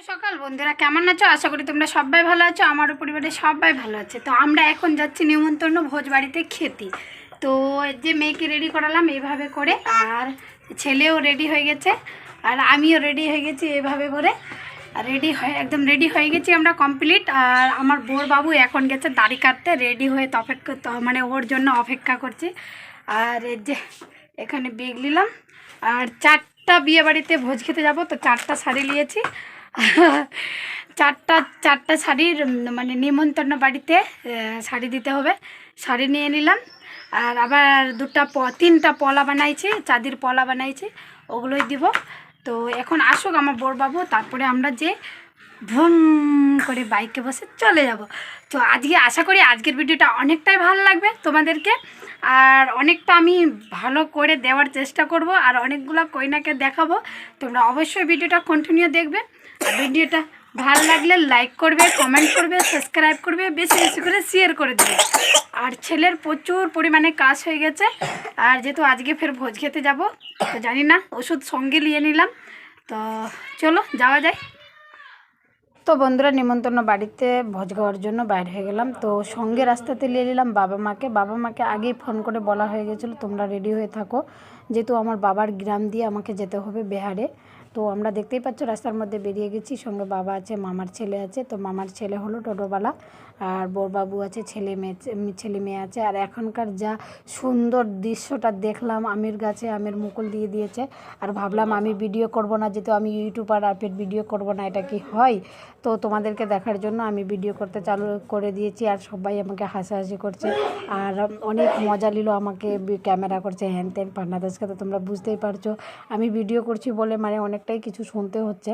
সকাল, বন্ধুরা। কেমন আছো? আশা করি তোমরা সবাই ভালো আছো আমারও পরিবারে সবাই ভালো আছে। তো আমরা এখন যাচ্ছি নিমন্ত্রণ ভোজ বাড়িতে খেতে। তো যে মেয়েকে রেডি করালাম এইভাবে করে, আর ছেলেও রেডি হয়ে গেছে, আর আমিও রেডি হয়ে গেছি এইভাবে করে। রেডি হয়ে, একদম রেডি হয়ে গেছি আমরা কমপ্লিট আর আমার বোর বাবু এখন গেছে দাড়ি কাটতে রেডি হয়ে অপেক্ষা মানে ওর জন্য অপেক্ষা করছি। আর যে এখানে বেগ নিলাম, আর চারটা বিয়ে বাড়িতে ভোজ খেতে যাব, তো চারটা শাড়ি নিয়েছি। চারটা চারটা শাড়ির মানে নিমন্ত্রণ বাড়িতে শাড়ি দিতে হবে। শাড়ি নিয়ে নিলাম। আর আবার দুটা প, তিনটা পলা বানাইছি, চাঁদির পলা বানাইছি, ওগুলোই দিব। তো এখন আসুক আমার বড়বাবু তারপরে আমরা যে ভুম করে বাইকে বসে চলে যাব। তো আজকে আশা করি আজকের ভিডিওটা অনেকটাই ভালো লাগবে তোমাদেরকে। আর অনেকটা আমি ভালো করে দেওয়ার চেষ্টা করব, আর অনেকগুলো কইনাকে দেখাবো। তোমরা অবশ্যই ভিডিওটা কন্টিনিউ দেখবে। ভিডিওটা ভালো লাগলে লাইক করবে কমেন্ট করবে সাবস্ক্রাইব করবে, বেশি বেশি করে শেয়ার করে দেবে। আর ছেলের প্রচুর পরিমাণে কাজ হয়ে গেছে, আর যেহেতু আজকে ফের ভোজ খেতে যাব, তো জানি না, ওষুধ সঙ্গে নিয়ে নিলাম। তো চলো, যাওয়া যায় তো বন্ধুরা, নিমন্ত্রণ বাড়িতে ভোজ খাওয়ার জন্য বাইর হয়ে গেলাম। তো সঙ্গে রাস্তাতে নিয়ে নিলাম বাবা মাকে। বাবা মাকে আগেই ফোন করে বলা হয়ে গেছিল, তোমরা রেডি হয়ে থাকো। যেহেতু আমার বাবার গ্রাম দিয়ে আমাকে যেতে হবে বিহারে। তো আমরা দেখতেই পাচ্ছ রাস্তার মধ্যে বেরিয়ে গেছি। সঙ্গে বাবা আছে, মামার ছেলে আছে। তো মামার ছেলে হলো টোটোওয়ালা আর বড়বাবু আছে, ছেলে মেয়ে ছেলে মেয়ে আছে। আর এখনকার যা সুন্দর দৃশ্যটা দেখলাম, আমের গাছে আমের মুকুল দিয়ে দিয়েছে। আর ভাবলাম আমি ভিডিও করব না, যেহেতু আমি ইউটিউবার, আপের ভিডিও করব না, এটা কি হয়? তো তোমাদেরকে দেখার জন্য আমি ভিডিও করতে চালু করে দিয়েছি। আর সবাই আমাকে হাসাহাসি করছে। আর অনেক মজা নিল আমাকে ক্যামেরা করছে, হ্যান ত্যান পান্নাদাসকে তো তোমরা বুঝতেই পারছ। আমি ভিডিও করছি বলে মানে অনেকটাই কিছু শুনতে হচ্ছে।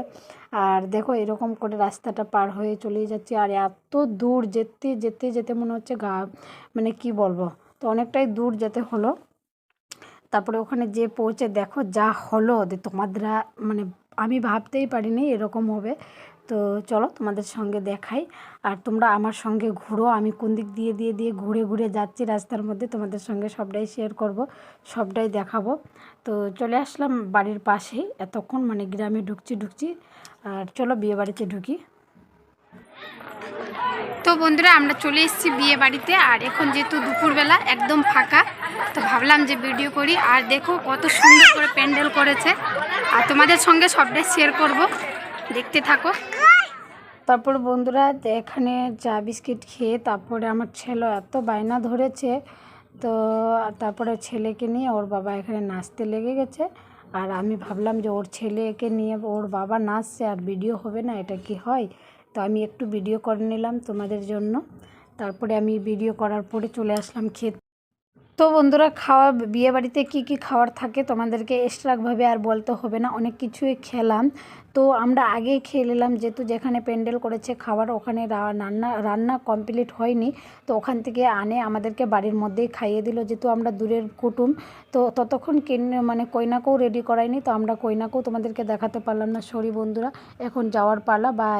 আর দেখো এরকম করে রাস্তাটা পার হয়ে চলেই যাচ্ছি। আর এত দূর যেতে যেতে যেতে মনে হচ্ছে গা মানে কি বলব? তো অনেকটাই দূর যেতে হলো। তারপরে ওখানে যে পৌঁছে দেখো যা হলো। তোমাদের তোমাদেরা মানে আমি ভাবতেই পারিনি এরকম হবে। তো চলো তোমাদের সঙ্গে দেখাই। আর তোমরা আমার সঙ্গে ঘুরো, আমি কোন দিক দিয়ে দিয়ে দিয়ে ঘুরে ঘুরে যাচ্ছি রাস্তার মধ্যে, তোমাদের সঙ্গে সবটাই শেয়ার করব, সবটাই দেখাবো। তো চলে আসলাম বাড়ির পাশেই, এতক্ষণ মানে গ্রামে ঢুকছি ঢুকছি। আর চলো বিয়ে বাড়িতে ঢুকি। তো বন্ধুরা, আমরা চলে এসেছি বিয়ে বাড়িতে, আর এখন যেহেতু দুপুরবেলা, একদম ফাঁকা, তো ভাবলাম যে ভিডিও করি। আর দেখো কত সুন্দর করে প্যান্ডেল করেছে। আর তোমাদের সঙ্গে সবটাই শেয়ার করব। দেখতে থাকো। তারপর বন্ধুরা এখানে চা বিস্কিট খেয়ে তারপরে আমার ছেলে এত বায়না ধরেছে, তো তারপরে ছেলেকে নিয়ে ওর বাবা এখানে নাচতে লেগে গেছে। আর আমি ভাবলাম যে ওর ছেলেকে নিয়ে ওর বাবা নাচছে আর ভিডিও হবে না, এটা কি হয়? তো আমি একটু ভিডিও করে নিলাম তোমাদের জন্য। তারপরে আমি ভিডিও করার পরে চলে আসলাম খেতে তো বন্ধুরা, খাওয়া বিয়ে বাড়িতে কী কী খাওয়ার থাকে তোমাদেরকে এক্সট্রাভাবে আর বলতে হবে না, অনেক কিছুই খেলাম। তো আমরা আগেই খেয়ে নিলাম, যেহেতু যেখানে প্যান্ডেল করেছে খাবার, ওখানে রান্না রান্না কমপ্লিট হয়নি। তো ওখান থেকে আনে আমাদেরকে বাড়ির মধ্যেই খাইয়ে দিল, যেহেতু আমরা দূরের কুটুম। তো ততক্ষণ কিন মানে কইনাকেও রেডি করায়নি, তো আমরা কইনাকেও তোমাদেরকে দেখাতে পারলাম না। সরি বন্ধুরা, এখন যাওয়ার পালা বাই